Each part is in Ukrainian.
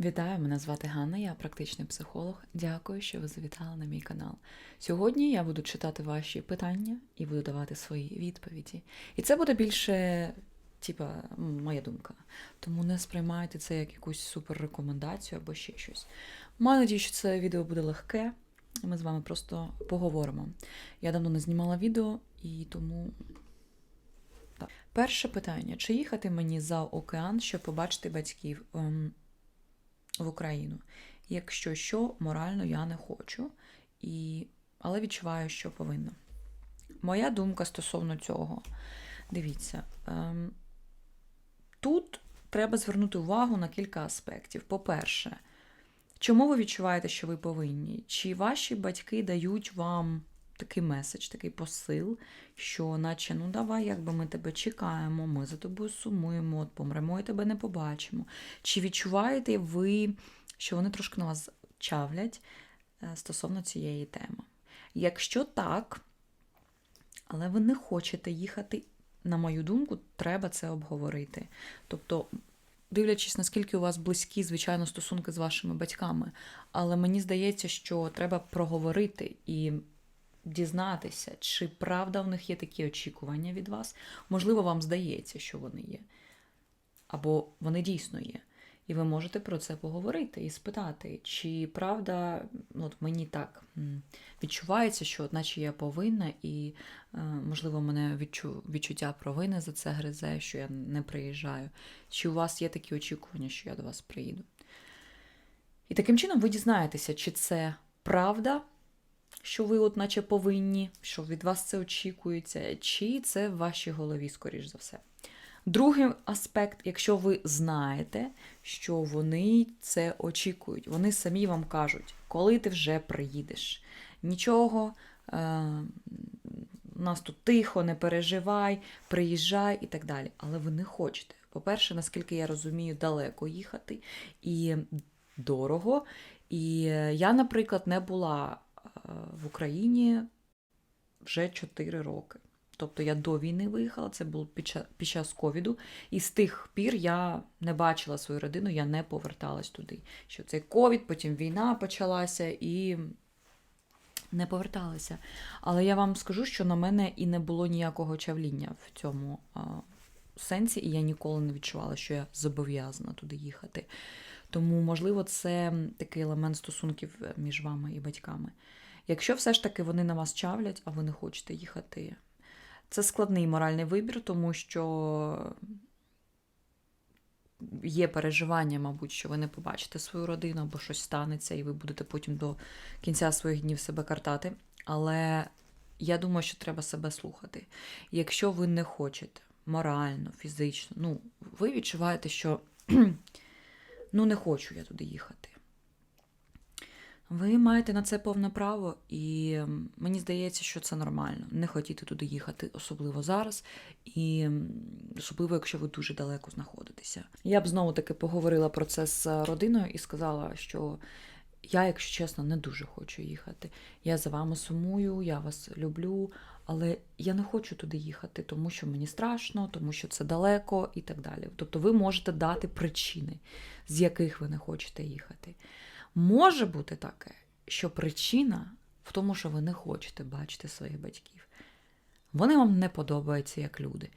Вітаю, мене звати Ганна, я практичний психолог. Дякую, що ви завітали на мій канал. Сьогодні я буду читати ваші питання і буду давати свої відповіді. І це буде більше, типа, моя думка. Тому не сприймайте це як якусь супер рекомендацію або ще щось. Маю надію, що це відео буде легке, і ми з вами просто поговоримо. Я давно не знімала відео, і тому. Перше питання: чи їхати мені за океан, щоб побачити батьків? Ем, в Україну. Якщо що, морально я не хочу, і... але відчуваю, що повинна. Моя думка стосовно цього. Дивіться, ем... тут треба звернути увагу на кілька аспектів. По-перше, чому ви відчуваєте, що ви повинні? Чи ваші батьки дають вам такий меседж, такий посил, що, наче, ну давай, якби ми тебе чекаємо, ми за тобою сумуємо, от помремо і тебе не побачимо. Чи відчуваєте ви, що вони трошки на вас чавлять е, стосовно цієї теми? Якщо так, але ви не хочете їхати, на мою думку, треба це обговорити. Тобто, дивлячись, наскільки у вас близькі, звичайно, стосунки з вашими батьками, але мені здається, що треба проговорити і дізнатися, чи правда в них є такі очікування від вас. Можливо, вам здається, що вони є. Або вони дійсно є. І ви можете про це поговорити і спитати, чи правда ну, от мені так відчувається, що от наче я повинна, і, е, можливо, мене відчу, відчуття провини за це гризе, що я не приїжджаю. Чи у вас є такі очікування, що я до вас приїду? І таким чином ви дізнаєтеся, чи це правда, що ви, от наче повинні, що від вас це очікується, чи це в вашій голові, скоріш за все. Другий аспект, якщо ви знаєте, що вони це очікують, вони самі вам кажуть, коли ти вже приїдеш. Нічого, е, нас тут тихо, не переживай, приїжджай і так далі. Але ви не хочете. По-перше, наскільки я розумію, далеко їхати і дорого. І я, наприклад, не була в Україні вже 4 роки. Тобто я до війни виїхала, це було під час, ковіду, і з тих пір я не бачила свою родину, я не поверталась туди. Що цей ковід, потім війна почалася і не поверталася. Але я вам скажу, що на мене і не було ніякого чавління в цьому сенсі, і я ніколи не відчувала, що я зобов'язана туди їхати. Тому, можливо, це такий елемент стосунків е, між вами і батьками. Якщо все ж таки вони на вас чавлять, а ви не хочете їхати. Це складний моральний вибір, тому що є переживання, мабуть, що ви не побачите свою родину або щось станеться, і ви будете потім до кінця своїх днів себе картати. Але я думаю, що треба себе слухати. Якщо ви не хочете морально, фізично, ну, ви відчуваєте, що ну не хочу я туди їхати. Ви маєте на це повне право, і мені здається, що це нормально. Не хотіти туди їхати, особливо зараз, і особливо, якщо ви дуже далеко знаходитеся. Я б знову таки поговорила про це з родиною і сказала, що я, якщо чесно, не дуже хочу їхати. Я за вами сумую, я вас люблю, але я не хочу туди їхати, тому що мені страшно, тому що це далеко і так далі. Тобто ви можете дати причини, з яких ви не хочете їхати. Може бути таке, що причина в тому, що ви не хочете бачити своїх батьків. Вони вам не подобаються як люди.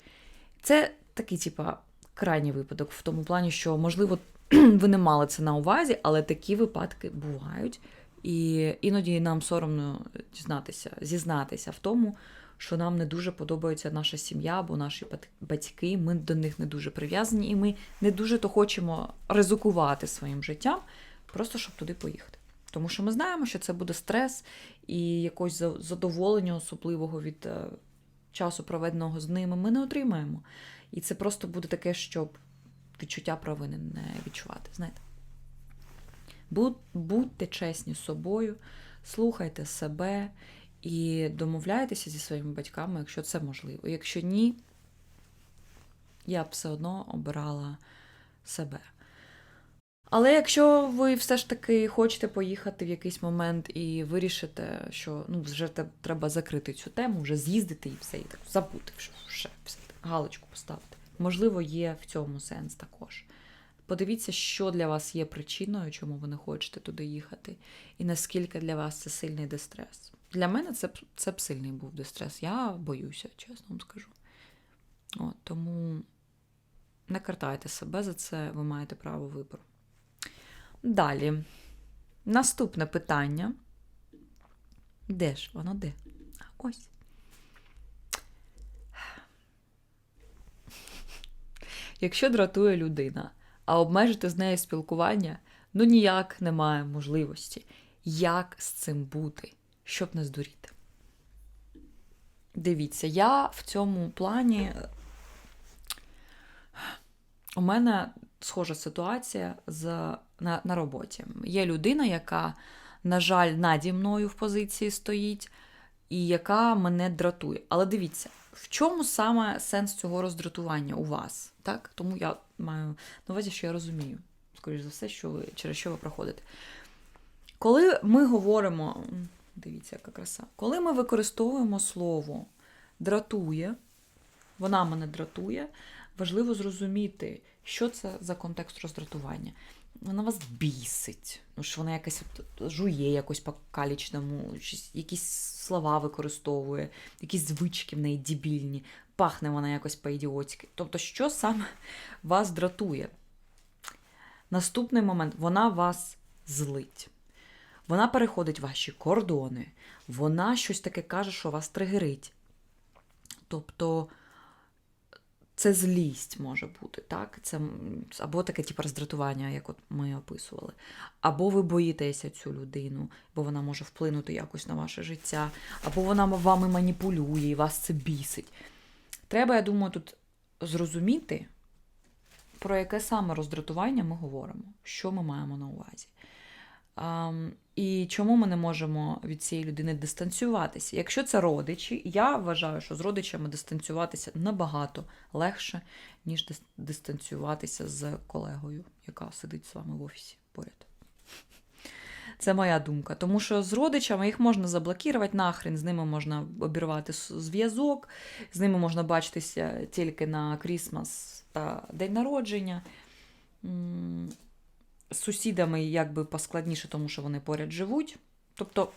Це такий, типа, крайній випадок, в тому плані, що, можливо, ви не мали це на увазі, але такі випадки бувають. І іноді нам соромно дізнатися, зізнатися в тому, що нам не дуже подобається наша сім'я або наші батьки. Ми до них не дуже прив'язані, і ми не дуже то хочемо ризикувати своїм життям просто щоб туди поїхати. Тому що ми знаємо, що це буде стрес і якось задоволення особливого від е, часу, проведеного з ними, ми не отримаємо. І це просто буде таке, щоб відчуття провини не відчувати. Знаєте? Будьте чесні з собою, слухайте себе і домовляйтеся зі своїми батьками, якщо це можливо. Якщо ні, я б все одно обирала себе. Але якщо ви все ж таки хочете поїхати в якийсь момент і вирішите, що ну, вже треба закрити цю тему, вже з'їздити і все, і так забути, що все, все галочку поставити. Можливо, є в цьому сенс також. Подивіться, що для вас є причиною, чому ви не хочете туди їхати, і наскільки для вас це сильний дистрес. Для мене це, це б сильний був дистрес. Я боюся, чесно вам скажу. От, тому не картайте себе за це, ви маєте право вибору. Далі. Наступне питання. Де ж воно де? Ось. Якщо дратує людина, а обмежити з нею спілкування, ну ніяк немає можливості. Як з цим бути, щоб не здуріти? Дивіться, я в цьому плані. У мене схожа ситуація з, на, на роботі. Є людина, яка, на жаль, наді мною в позиції стоїть, і яка мене дратує. Але дивіться, в чому саме сенс цього роздратування у вас? Так? Тому я маю на увазі, що я розумію, скоріш за все, що ви, через що ви проходите. Коли ми говоримо, дивіться, яка краса, коли ми використовуємо слово дратує, вона мене дратує, важливо зрозуміти, що це за контекст роздратування. Вона вас бісить, ну що вона якась от жує якось по-калічному, якісь слова використовує, якісь звички в неї дебільні, пахне вона якось по-ідіотськи. Тобто, що саме вас дратує? Наступний момент вона вас злить. Вона переходить ваші кордони, вона щось таке каже, що вас тригерить. Тобто це злість може бути, так? Це або таке типу роздратування, як от ми описували. Або ви боїтеся цю людину, бо вона може вплинути якось на ваше життя, або вона вами маніпулює і вас це бісить. Треба, я думаю, тут зрозуміти, про яке саме роздратування ми говоримо, що ми маємо на увазі. І чому ми не можемо від цієї людини дистанціюватися? Якщо це родичі, я вважаю, що з родичами дистанціюватися набагато легше, ніж дистанціюватися з колегою, яка сидить з вами в офісі поряд. Це моя думка. Тому що з родичами їх можна заблокувати нахрен, з ними можна обірвати зв'язок, з ними можна бачитися тільки на Крісмас та день народження. З сусідами якби поскладніше, тому що вони поряд живуть. Тобто,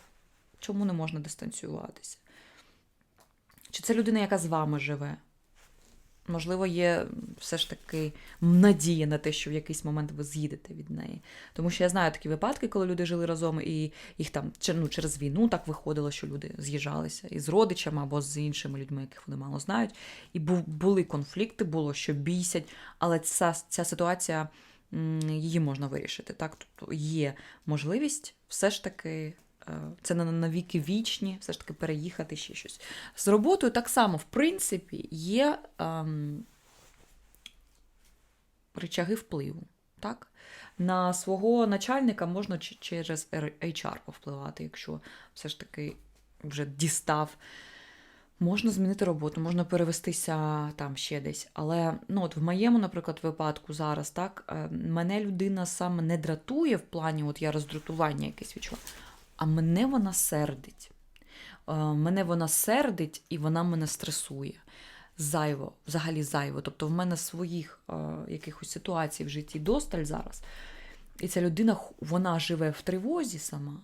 чому не можна дистанціюватися? Чи це людина, яка з вами живе? Можливо, є все ж таки надія на те, що в якийсь момент ви з'їдете від неї. Тому що я знаю такі випадки, коли люди жили разом, і їх там ну, через війну так виходило, що люди з'їжджалися із родичами або з іншими людьми, яких вони мало знають. І бу- були конфлікти, було що бісять, але ця, ця ситуація її можна вирішити. Так? Тобто є можливість все ж таки. е, Це на на віки вічні, все ж таки переїхати ще щось. З роботою так само, в принципі, є ем, речаги впливу. Так? На свого начальника можна через HR повпливати, якщо все ж таки вже дістав. Можна змінити роботу, можна перевестися там ще десь. Але ну, от в моєму, наприклад, випадку зараз так, е, мене людина саме не дратує в плані, от я роздратування якесь відчуваю, а мене вона сердить. Е, Мене вона сердить і вона мене стресує. Зайво, взагалі зайво. Тобто в мене своїх е, якихось ситуацій в житті досталь зараз. І ця людина, вона живе в тривозі сама.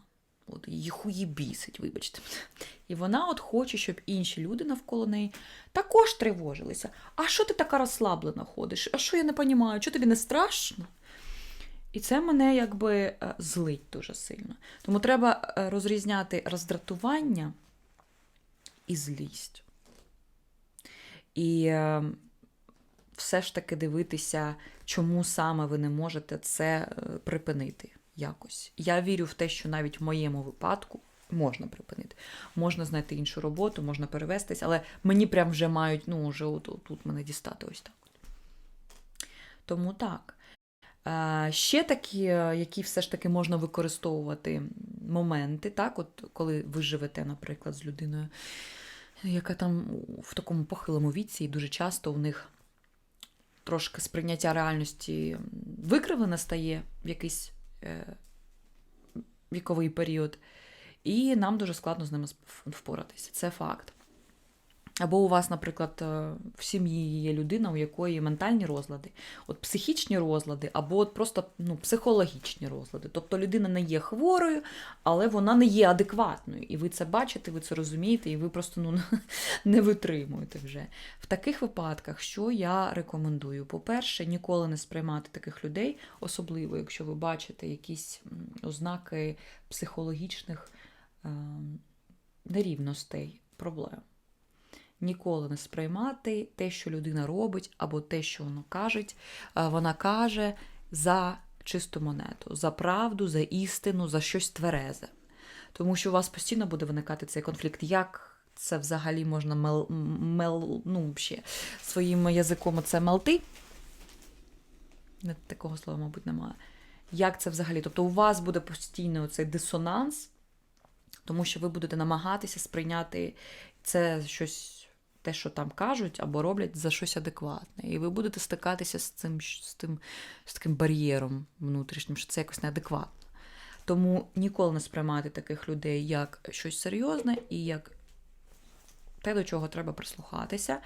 От її бісить, вибачте. І вона от хоче, щоб інші люди навколо неї також тривожилися. А що ти така розслаблена ходиш? А що я не розумію? Що тобі не страшно? І це мене якби е, злить дуже сильно. Тому треба е, розрізняти роздратування і злість. І е, все ж таки дивитися, чому саме ви не можете це припинити якось. Я вірю в те, що навіть в моєму випадку можна припинити. Можна знайти іншу роботу, можна перевестись, але мені прям вже мають, ну, вже от, от, тут мене дістати ось так. Тому так. Е, Ще такі, е, які все ж таки можна використовувати моменти, так, от коли ви живете, наприклад, з людиною, яка там в такому похилому віці, і дуже часто у них трошки сприйняття реальності викривлене стає в якийсь віковий період, і нам дуже складно з ними впоратися. Це факт. Або у вас, наприклад, е, в сім'ї є людина, у якої ментальні розлади, от психічні розлади, або от просто ну, психологічні розлади. Тобто людина не є хворою, але вона не є адекватною. І ви це бачите, ви це розумієте, і ви просто ну, не витримуєте вже. В таких випадках, що я рекомендую? По-перше, ніколи не сприймати таких людей, особливо, якщо ви бачите якісь ознаки психологічних е, нерівностей, проблем ніколи не сприймати те, що людина робить, або те, що вона каже. Вона каже за чисту монету, за правду, за істину, за щось тверезе. Тому що у вас постійно буде виникати цей конфлікт. Як це взагалі можна мел, мел, ну, ще, своїм язиком це мелти? Такого слова, мабуть, немає. Як це взагалі? Тобто у вас буде постійно цей дисонанс, тому що ви будете намагатися сприйняти це щось те, що там кажуть або роблять за щось адекватне. І ви будете стикатися з цим з тим, з таким бар'єром внутрішнім, що це якось неадекватно. Тому ніколи не сприймати таких людей як щось серйозне і як те, до чого треба прислухатися,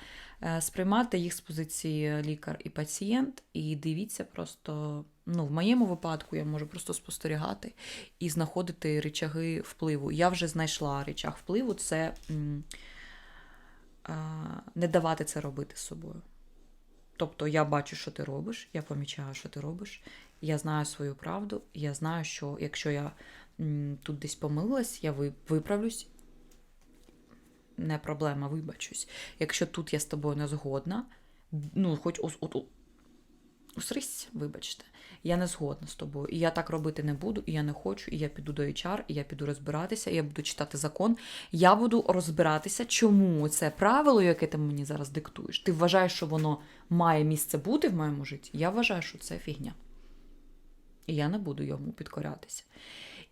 е, сприймати їх з позиції лікар і пацієнт, і дивіться просто. Ну, в моєму випадку я можу просто спостерігати і знаходити речаги впливу. Я вже знайшла речаг впливу. Це не давати це робити з собою. Тобто я бачу, що ти робиш, я помічаю, що ти робиш, я знаю свою правду, я знаю, що якщо я тут десь помилилась, я виправлюсь, не проблема, вибачусь. Якщо тут я з тобою не згодна, ну, хоч усрись, вибачте, я не згодна з тобою. І я так робити не буду, і я не хочу, і я піду до HR, і я піду розбиратися, і я буду читати закон. Я буду розбиратися, чому це правило, яке ти мені зараз диктуєш. Ти вважаєш, що воно має місце бути в моєму житті? Я вважаю, що це фігня. І я не буду йому підкорятися.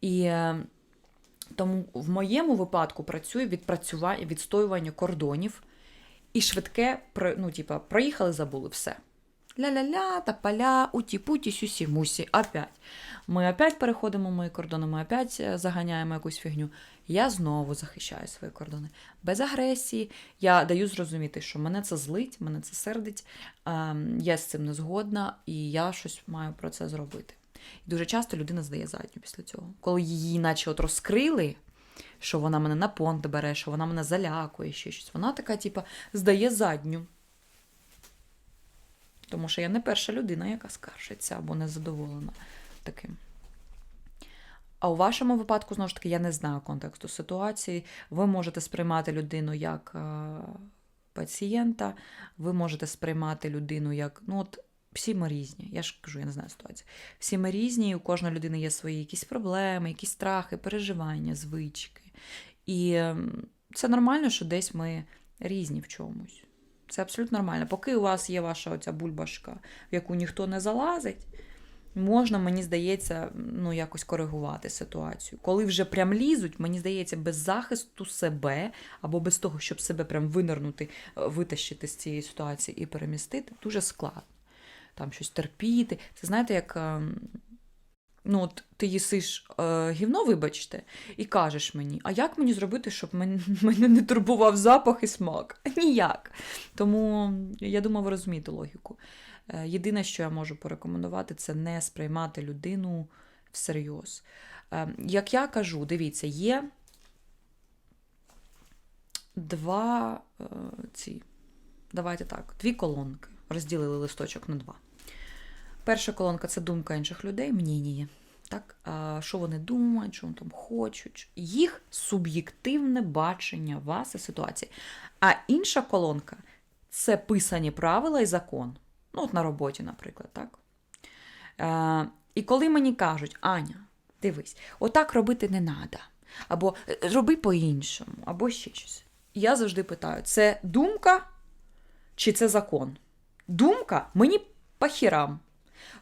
І е, тому в моєму випадку працює відпрацювання, відстоювання кордонів і швидке, ну, типа, проїхали, забули все. Ля-ля-ля, та поля, уті-путі, сюсі-мусі. Опять. Ми опять переходимо мої кордони, ми опять е, заганяємо якусь фігню. Я знову захищаю свої кордони. Без агресії. Я даю зрозуміти, що мене це злить, мене це сердить, ем, я з цим не згодна, і я щось маю про це зробити. І дуже часто людина здає задню після цього. Коли її, наче от розкрили, що вона мене на понт бере, що вона мене залякує, ще щось. Вона така, типа, здає задню. Тому що я не перша людина, яка скаржиться або не задоволена таким. А у вашому випадку, знову ж таки, я не знаю контексту ситуації. Ви можете сприймати людину як е, пацієнта, ви можете сприймати людину як. ну от, всі ми різні. Я ж кажу, я не знаю ситуацію. Всі ми різні, і у кожної людини є свої якісь проблеми, якісь страхи, переживання, звички. І ем, це нормально, що десь ми різні в чомусь. Це абсолютно нормально. Поки у вас є ваша оця бульбашка, в яку ніхто не залазить, можна, мені здається, ну, якось коригувати ситуацію. Коли вже прям лізуть, мені здається, без захисту себе або без того, щоб себе прям винирнути, е, витащити з цієї ситуації і перемістити, дуже складно. Там щось терпіти. Це знаєте, як. Ну, от ти їсиш е, гівно, вибачте, і кажеш мені, а як мені зробити, щоб мене, мене не турбував запах і смак? Ніяк. Тому я думаю, ви розумієте логіку. Е, єдине, що я можу порекомендувати, це не сприймати людину всерйоз. Е, як я кажу, дивіться, є два е, ці, давайте так, дві колонки. Розділили листочок на два. Перша колонка це думка інших людей, мнінії. Так? А, Що вони думають, що вони там хочуть, їх суб'єктивне бачення вас і ситуації. А інша колонка це писані правила і закон. Ну, от на роботі, наприклад. так? А, І коли мені кажуть, Аня, дивись, отак робити не треба. Або «Е, роби по-іншому, або ще щось. Я завжди питаю: це думка чи це закон? Думка мені пахірам.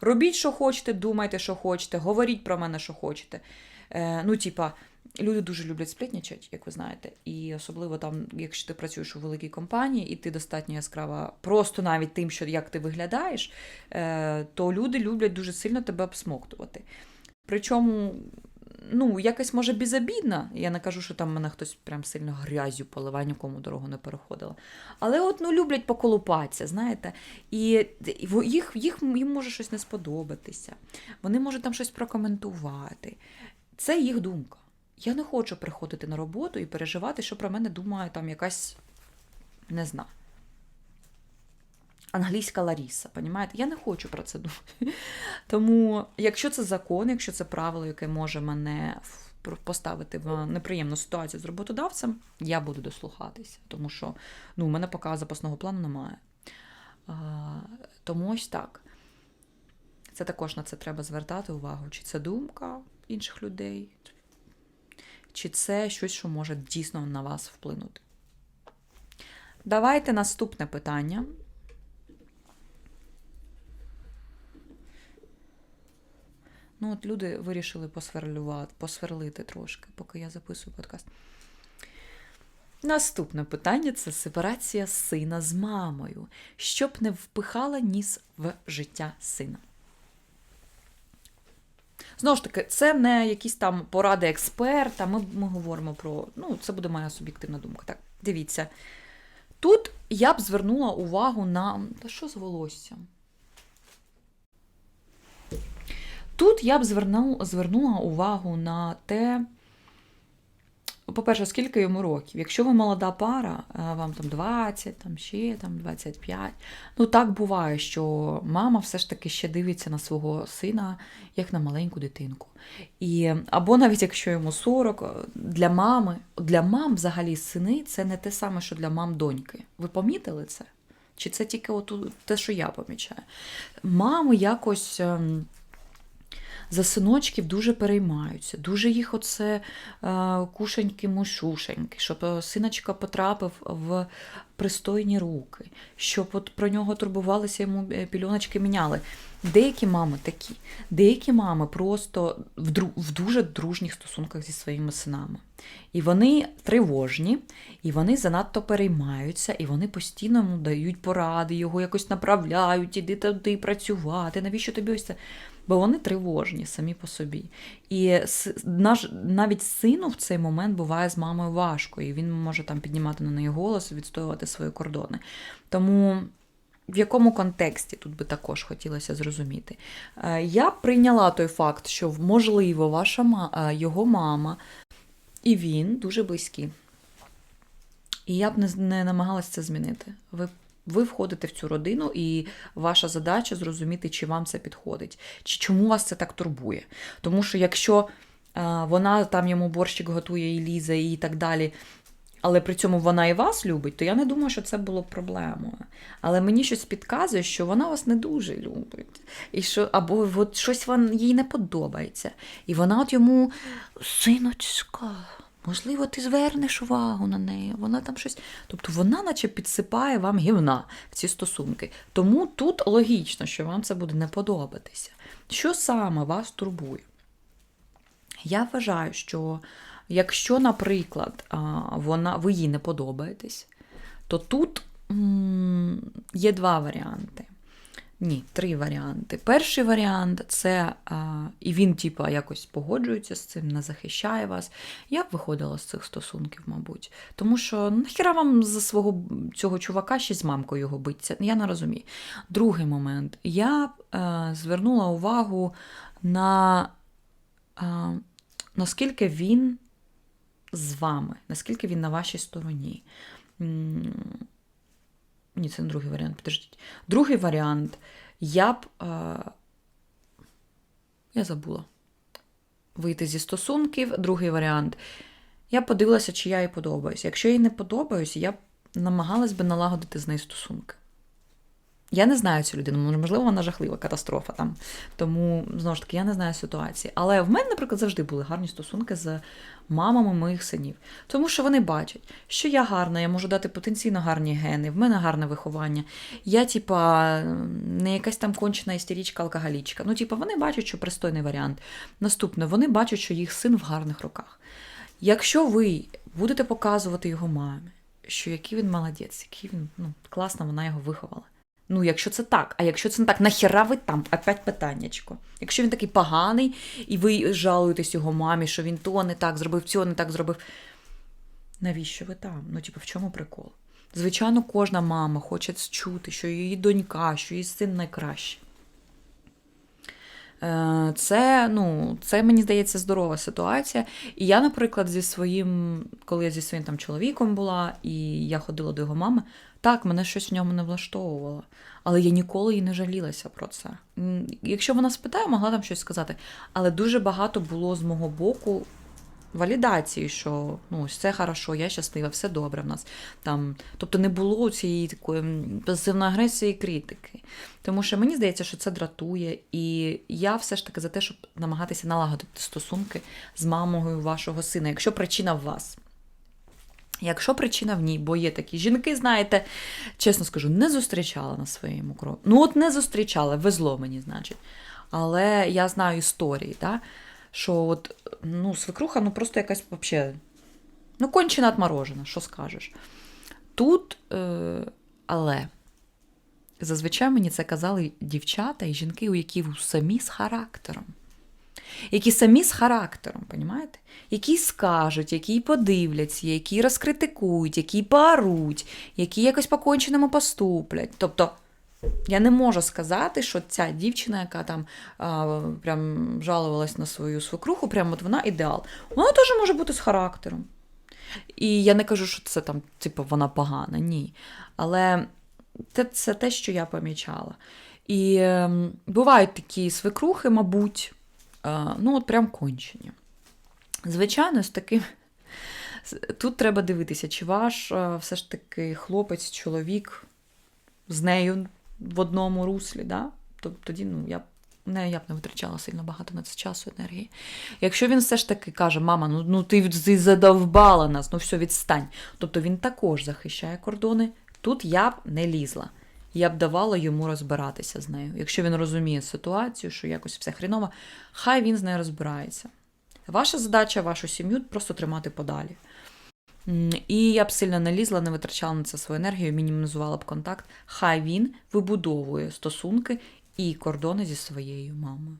Робіть, що хочете, думайте, що хочете, говоріть про мене, що хочете. Е, Ну, типа, люди дуже люблять сплітнічать, як ви знаєте. І особливо там, якщо ти працюєш у великій компанії, і ти достатньо яскрава, просто навіть тим, що як ти виглядаєш, е, то люди люблять дуже сильно тебе обсмоктувати. Причому ну, якось може безобідна. Я не кажу, що там мене хтось прям сильно грязю поливає, нікому дорогу не переходила. Але от ну, люблять поколупатися, знаєте. І їх, їх їм може щось не сподобатися. Вони можуть там щось прокоментувати. Це їх думка. Я не хочу приходити на роботу і переживати, що про мене думає там якась, не знаю. Англійська Ларіса, понімаєте? Я не хочу про це думати. Тому, якщо це закон, якщо це правило, яке може мене поставити в неприємну ситуацію з роботодавцем, я буду дослухатися, тому що ну, у мене поки запасного плану немає. А, тому ось так. Це також на це треба звертати увагу. Чи це думка інших людей, чи це щось, що може дійсно на вас вплинути. Давайте наступне питання. Ну, от люди вирішили посверлювати, посверлити трошки, поки я записую подкаст. Наступне питання це сепарація сина з мамою, щоб не впихала ніс в життя сина. Знову ж таки, це не якісь там поради експерта. Ми, ми говоримо про. Ну, це буде моя суб'єктивна думка. Так, дивіться. Тут я б звернула увагу на. Та що з волоссям? Тут я б звернула, звернула увагу на те, по-перше, скільки йому років. Якщо ви молода пара, вам там 20, там ще там 25. Ну так буває, що мама все ж таки ще дивиться на свого сина як на маленьку дитинку. І, або навіть якщо йому 40, для мами, для мам взагалі сини це не те саме, що для мам доньки. Ви помітили це? Чи це тільки от те, що я помічаю? Мами якось. За синочків дуже переймаються, дуже їх оце е, кушеньки-мушушеньки, щоб е, синочка потрапив в пристойні руки, щоб от про нього турбувалися, йому е, пільоночки міняли. Деякі мами такі, деякі мами просто в, дру, в дуже дружніх стосунках зі своїми синами. І вони тривожні, і вони занадто переймаються, і вони постійно йому дають поради, його якось направляють, іди туди працювати, навіщо тобі ось це? Бо вони тривожні самі по собі. І наш, навіть сину в цей момент буває з мамою важко, і він може там піднімати на неї голос, відстоювати свої кордони. Тому в якому контексті тут би також хотілося зрозуміти. Е, Я прийняла той факт, що можливо ваша ма- е, його мама і він дуже близькі. І я б не, не намагалася це змінити. Ви, ви входите в цю родину, і ваша задача зрозуміти, чи вам це підходить, чи чому вас це так турбує. Тому що якщо е, вона там йому борщик готує і лізе, і так далі. Але при цьому вона і вас любить, то я не думаю, що це було проблемою. Але мені щось підказує, що вона вас не дуже любить. І що, або от щось вон, їй не подобається. І вона от йому, синочка, можливо, ти звернеш увагу на неї. Вона там щось. Тобто вона, наче підсипає вам гівна в ці стосунки. Тому тут логічно, що вам це буде не подобатися. Що саме вас турбує? Я вважаю, що якщо, наприклад, вона, ви їй не подобаєтесь, то тут є два варіанти. Ні, три варіанти. Перший варіант це, а, і він, типа, якось погоджується з цим, не захищає вас. Я б виходила з цих стосунків, мабуть. Тому що нахіра вам за свого цього чувака ще з мамкою його биться. Я не розумію. Другий момент. Я б е, звернула увагу на е, наскільки він з вами, наскільки він на вашій стороні. Ні, це не другий варіант, підождіть. Другий варіант. Я б. Е, я забула. Вийти зі стосунків. Другий варіант. Я подивилася, чи я їй подобаюся. Якщо їй не подобаюсь, я б намагалась би налагодити з нею стосунки. Я не знаю цю людину, можливо, вона жахлива катастрофа там. Тому, знову ж таки, я не знаю ситуації. Але в мене, наприклад, завжди були гарні стосунки з мамами моїх синів. Тому що вони бачать, що я гарна, я можу дати потенційно гарні гени, в мене гарне виховання. Я, типа, не якась там кончена істерічка, алкоголічка. Ну, типа, вони бачать, що пристойний варіант. Наступне, вони бачать, що їх син в гарних руках. Якщо ви будете показувати його мамі, що який він молодець, який він ну, класно, вона його виховала. Ну, якщо це так, а якщо це не так, нахіра ви там? Опять питаннячко. Якщо він такий поганий, і ви жалуєтесь його мамі, що він то не так зробив, цього не так зробив. Навіщо ви там? Ну, типу, в чому прикол? Звичайно, кожна мама хоче чути, що її донька, що її син найкращий. Е, Це, ну, це, мені здається, здорова ситуація. І я, наприклад, зі своїм, коли я зі своїм там чоловіком була, і я ходила до його мами, так, мене щось в ньому не влаштовувало. Але я ніколи і не жалілася про це. Якщо вона спитає, могла там щось сказати. Але дуже багато було з мого боку валідації, що ну, це хорошо, я щаслива, все добре в нас. Там, тобто не було цієї такої м, пасивної агресії і критики. Тому що мені здається, що це дратує, і я все ж таки за те, щоб намагатися налагодити стосунки з мамою вашого сина, якщо причина в вас. Якщо причина в ній, бо є такі жінки, знаєте, чесно скажу, не зустрічала на своєму кроку. Ну, от не зустрічала, везло мені, значить. Але я знаю історії, да? Що от, ну, свекруха, ну просто якась вообще, ну, кончена отморожена, що скажеш. Тут, е, але зазвичай мені це казали дівчата і жінки, у які самі з характером. Які самі з характером, понімаєте? Які скажуть, які подивляться, які розкритикують, які пооруть, які якось по-конченому поступлять. Тобто, я не можу сказати, що ця дівчина, яка там а, прям жалувалась на свою свекруху, прям от вона ідеал. Вона теж може бути з характером. І я не кажу, що це там, типу, вона погана, ні. Але це, це те, що я помічала. І ем, бувають такі свекрухи, мабуть, е, ну, от прям кончені. Звичайно, з таким. Тут треба дивитися, чи ваш е, все ж таки хлопець, чоловік з нею в одному руслі, да? Тоді ну, я б не, я б не витрачала сильно багато на це часу, енергії. Якщо він все ж таки каже, мама, ну, ну ти задовбала нас, ну все, відстань. Тобто він також захищає кордони. Тут я б не лізла. Я б давала йому розбиратися з нею. Якщо він розуміє ситуацію, що якось все хріново, хай він з нею розбирається. Ваша задача вашу сім'ю просто тримати подалі. І я б сильно не лізла, не витрачала на це свою енергію, мінімізувала б контакт. Хай він вибудовує стосунки і кордони зі своєю мамою.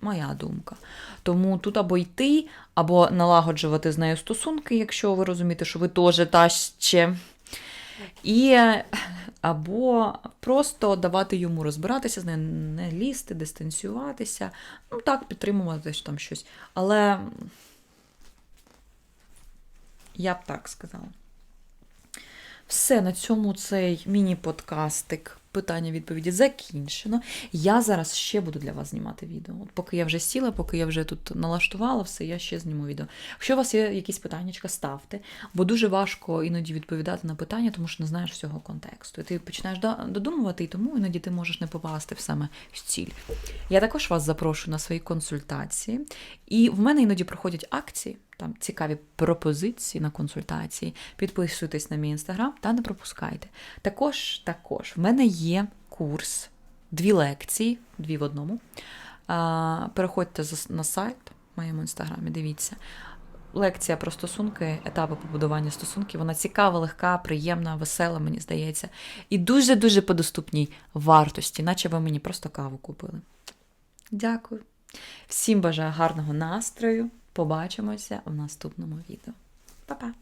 Моя думка. Тому тут або йти, або налагоджувати з нею стосунки, якщо ви розумієте, що ви теж та ще. І або просто давати йому розбиратися з нею, не лізти, дистанціюватися, ну так, підтримувати там щось. Але я б так сказала. Все, на цьому цей міні-подкастик питання-відповіді закінчено. Я зараз ще буду для вас знімати відео. От поки я вже сіла, поки я вже тут налаштувала все, я ще зніму відео. Якщо у вас є якісь питання, ставте, бо дуже важко іноді відповідати на питання, тому що не знаєш всього контексту. І ти починаєш додумувати, і тому іноді ти можеш не попасти в саме в ціль. Я також вас запрошую на свої консультації. І в мене іноді проходять акції, там цікаві пропозиції на консультації. Підписуйтесь на мій інстаграм та не пропускайте. Також, також в мене є курс, дві лекції, дві в одному. Переходьте на сайт в моєму інстаграмі, дивіться. Лекція про стосунки, етапи побудування стосунків. Вона цікава, легка, приємна, весела, мені здається. І дуже-дуже по доступній вартості, наче ви мені просто каву купили. Дякую. Всім бажаю гарного настрою. Побачимося в наступному відео. Па-па!